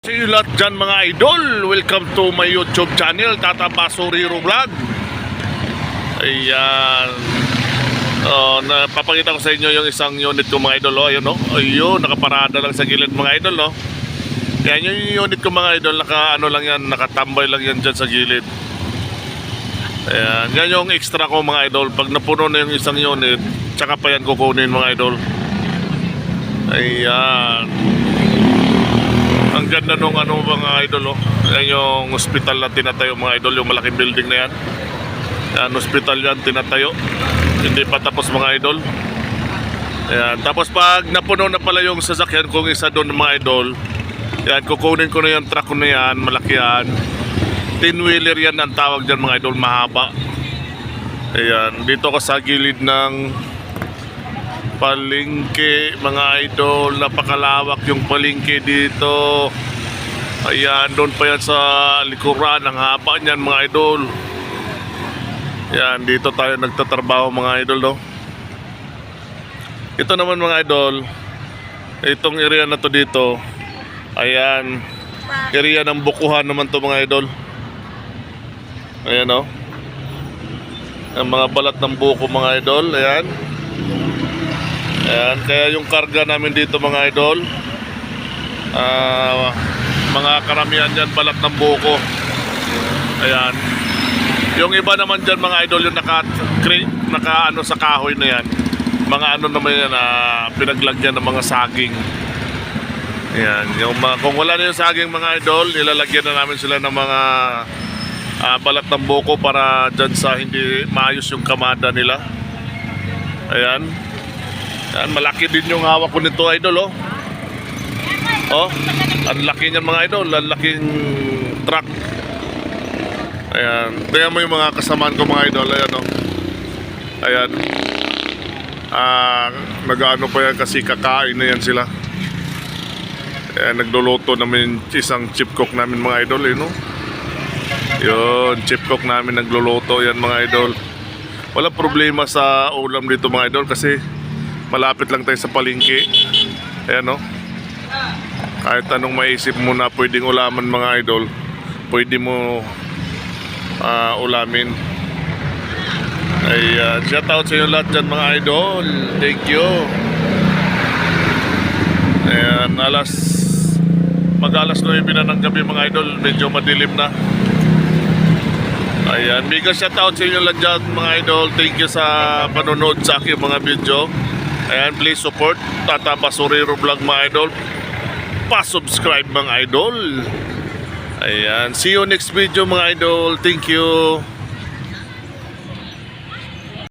Sa inyo lahat dyan mga idol, welcome to my YouTube channel, Tata Basuriro Vlog. Ayan. Oh, napapakita ko sa inyo yung isang unit ko mga idol. Oh, ayun, oh. ayun, nakaparada lang sa gilid mga idol. Oh. Yan yung unit ko mga idol, naka, ano lang yan, nakatambay lang yan dyan sa gilid. Ayan, yan yung extra ko mga idol. Pag napuno na yung isang unit, tsaka pa yan kukunin mga idol. Ayan. Ganda nung ano mga idol oh. Yan yung hospital na tinatayo mga idol, yung malaking building na yan. Yan, hospital yan tinatayo. Hindi pa tapos mga idol. Ayan. Tapos pag napuno na pala yung sasakyan kung isa doon mga idol, yan, kukunin ko na yung truck ko na yan, malaki yan. Tin-wheeler yan ang tawag dyan mga idol, mahaba. Ayan, dito ka sa gilid ng palengke mga idol napakalawak yung palengke dito ayan doon pa yan sa likuran ang haba niyan mga idol. Yan dito tayo nagtatrabaho mga idol no? Ito naman mga idol itong area na to dito ayan area ng bukuhan naman to mga idol. Ayan no? Ang mga balat ng buko mga idol ayan. Ayan, kaya yung karga namin dito mga idol, ah, mga karamihan dyan balat ng buko. Ayan. Yung iba naman dyan mga idol, yung naka, naka ano sa kahoy na yan. Mga ano naman yan, ah, pinaglagyan ng mga saging. Ayan, yung mga, kung wala na yung saging mga idol, nilalagyan na namin sila ng mga ah, balat ng buko para dyan sa hindi maayos yung kamada nila. Ayan. Yan, malaki din yung hawak ko nito, idol, oh. Oh, ang laki niyan mga idol, ang laking truck. Ayan, tingnan mo yung mga kasamaan ko mga idol, ayan, oh. Ayan. Ah, nag-ano pa yan kasi kakain na yan sila. Ayan, nagluluto namin isang chip cook namin mga idol, eh, no? Yun, chip cook namin nagluluto yan mga idol. Wala problema sa ulam dito mga idol kasi malapit lang tayo sa palengke. Ayan no. Kahit anong maisip mo na pwedeng ulaman mga idol, pwede mo ah, ulamin. Ay, uh, shout out sa inyo lahat dyan mga idol. Thank you. Ayan, alas mag alas 9 na ng gabi mga idol, medyo madilim na. Ayan, mega shout out sa inyo lahat dyan mga idol. Thank you sa panonood sa aking mga video. Ayan, please support Tata Basurero Vlog mga idol. Pa-subscribe mga idol. Ayan, see you next video mga idol. Thank you.